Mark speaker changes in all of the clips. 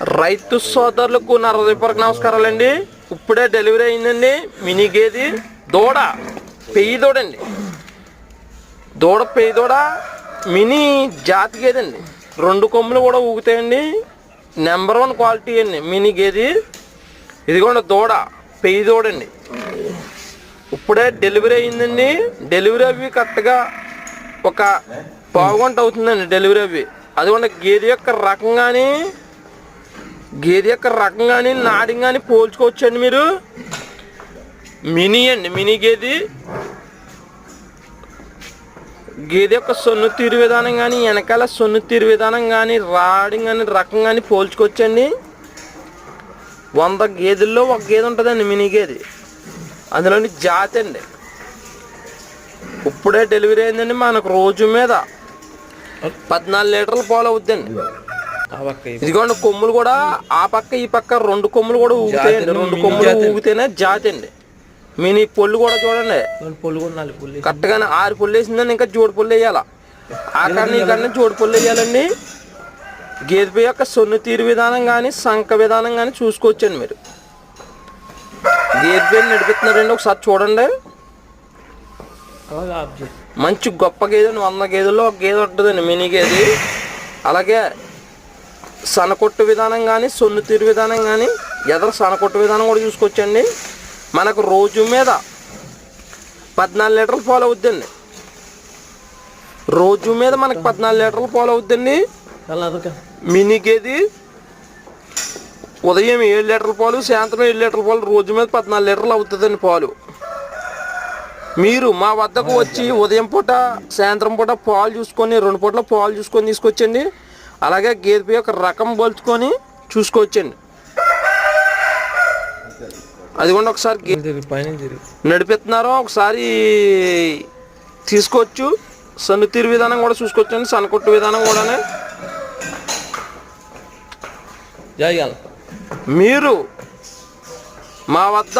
Speaker 1: రైతు సోదరులకు నా హృదయపూర్వక నమస్కారాలండి ఇప్పుడే డెలివరీ అయిందండి. మినీ గేది దూడ పెయ్యి దూడండి దూడ పెయ్యి దూడ మినీ జాతి గేది అండి. రెండు కొమ్ములు కూడా ఊగుతాయండి. నెంబర్ వన్ క్వాలిటీ అండి మినీ గేది. ఇదిగోండి దూడ పెయ్యి దూడండి ఇప్పుడే డెలివరీ అయిందండి. డెలివరీ అవి కరెక్ట్గా ఒక పావు గంట అవుతుందండి డెలివరీ అవి. అదిగోండి గేదె యొక్క రకం కానీ గేదె యొక్క రకం కానీ నాడి కానీ పోల్చుకోవచ్చండి మీరు? మినీ అండి మినీ గేది. గేదె యొక్క సొన్ను తీరు విధానం కానీ వెనకాల సొన్ను తీరు విధానం కానీ రాడి కానీ రకం కానీ పోల్చుకోవచ్చండి. వంద గేదెల్లో ఒక గేదె ఉంటుందండి మినీ గేది. అందులోని జాతి అండి. ఇప్పుడే డెలివరీ అయిందండి మనకు రోజు మీద. పద్నాలుగు లీటర్ల పాలు అవుద్దండి. ఇదిగోండి కొమ్ములు కూడా ఆ పక్క ఈ పక్క రెండు కొమ్ములు కూడా ఊగుతాయండి. రెండు కొమ్ములు ఊగితేనే జాతి అండి. మినీ పొల్లు కూడా చూడండి.
Speaker 2: పొల్లు కూడా నాలుగు పొల్లు
Speaker 1: కరెక్ట్గానే ఆరు పొల్లు వేసిందని ఇంకా జోడు పొల్లు వేయాల? కన్నా జోడు పొల్లు వేయాలండి. గేదె యొక్క సొన్ను తీరు విధానం కానీ సంక విధానం కానీ చూసుకోవచ్చండి మీరు. గేదె పేరు నడిపిస్తున్నారండి ఒకసారి చూడండి. మంచి గొప్ప గేదె. వంద గేదెల్లో ఒక గేదె ఉంటుందండి మినీ గేది. అలాగే సనకొట్టు విధానం కానీ సొన్ను తీరు విధానం కానీ ఎదర సనకొట్టు విధానం కూడా చూసుకోవచ్చండి. మనకు రోజు మీద పద్నాలుగు లీటర్ల పాలు అవుద్దండి. రోజు మీద మనకు పద్నాలుగు లీటర్ల పాలు అవుద్దండి. మినీ గేది ఉదయం ఏడు లీటర్ల పాలు సాయంత్రం ఏడు లీటర్ల పాలు రోజు మీద పద్నాలుగు లీటర్లు అవుతుందండి పాలు. మీరు మా వద్దకు వచ్చి ఉదయం పూట సాయంత్రం పూట పాలు చూసుకొని రెండు పూటల పాలు చూసుకొని తీసుకొచ్చండి. అలాగే గేదె యొక్క రకం పోల్చుకొని చూసుకోవచ్చండి. ఒకసారి
Speaker 2: తిరిగి పైన తిరిగి.
Speaker 1: నడిపిస్తున్నారో ఒకసారి తీసుకోవచ్చు. సన్ను తీరు విధానం కూడా చూసుకోవచ్చండి సన్నకొట్టు విధానం కూడానే.
Speaker 2: జాయిగాల
Speaker 1: మీరు మా వద్ద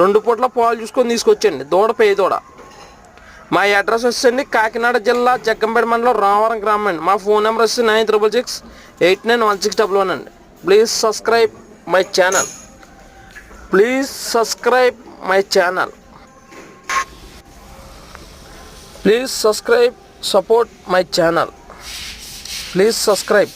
Speaker 1: రెండు పూట్ల పాలు చూసుకొని తీసుకొచ్చండి. దూడ పేయి దూడ మా అడ్రస్ వచ్చండి కాకినాడ జిల్లా జగ్గంపేట మండలం రామవరం గ్రామం. అండి మా ఫోన్ నెంబర్ వచ్చి nine triple six eight nine one six double one అండి. Please subscribe my channel. Please subscribe my channel. Please subscribe support my channel. Please subscribe.